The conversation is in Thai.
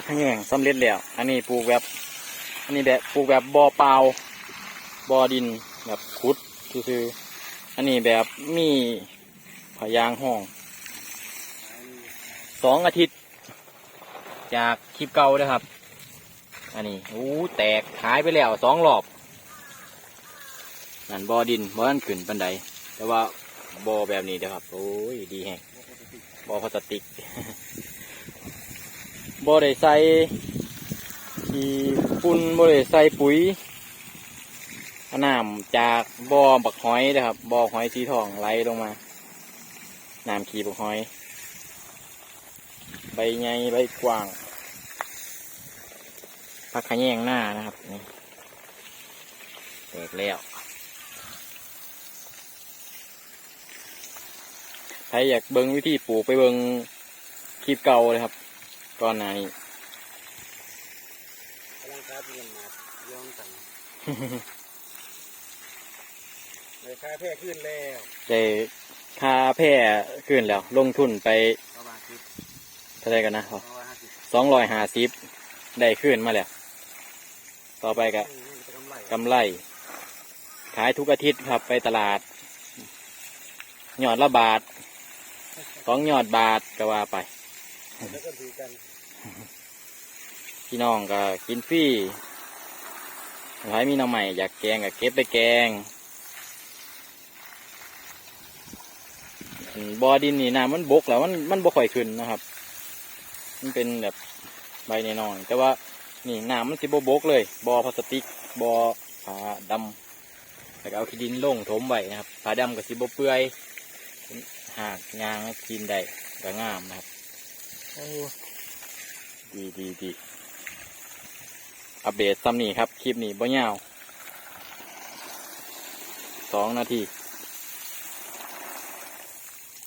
กขะแยงสำเร็จแล้ว อันนี้ปลูกแบบ อันนี้แบบปลูกแบบบ่อเปล่าบ่อดินแบบขุดซื่อๆอันนี้แบบมีพยางห้องสองอาทิตย์ จากคลิปเก่านะครับ อันนี้อู้แตกหายไปแล้วสองรอบนั่นบ่อดินบ่อนั่นขึ้นปันไดแต่ว่าบ่อแบบนี้นะครับ โอ้ยดีแฮงบ่อพลาสติก บ่ได้ใส่ที่ปุ่นบ่ได้ใส่ปุ๋ยน้ำจากบ่อบักหอยนะครับบ่อหอยสีทองไหลลงมาน้ำขี้บักหอย ใบใหญ่ใบกว้างพักขแยงหน้านะครับนี่แตกแล้วใครอยากเบิ้งวิธีปลูกไปเบิ้งคลิปเก่าเลยครับ ก่อนหน้านี้กำลังค้าที่กันมาย้อนกันเลยค่าแพร่ขึ้นแล้วได้ค่าแพร่ขึ้นแล้ว ลงทุนไปประมาณสิบเท่าไหรกันนะประมาณห้าสิบสองร้อยห้าสิบได้ขึ้นมาแล้ว ต่อไปก็นี่จะกำไรกำไร ขายทุกอาทิตย์ครับไปตลาด หยอดละบาทสองหยอดบาทก็ว่าไป แล้วก็ถือกัน พี่น้องก็กินฟรีใครมีน้องใหม่อยากแกงก็เก็บไปแกงบอดินนี่น้ำมันบกแล้วมันมันบ่ค่อยขึ้นนะครับ มันเป็นแบบใบน้อยๆแต่ว่านี่น้ำมันสิบบกเลยบอพลาสติกบอผาดำแล้วก็เอาขี้ดินลงถมไว้นะครับผาดำกับสิบ่เปื่อยหากยางกินได้ก็งามนะครับ ดีดีดีอัปเดตซ้ำนี่ครับ คลิปนี้บ่ยาวสองนาที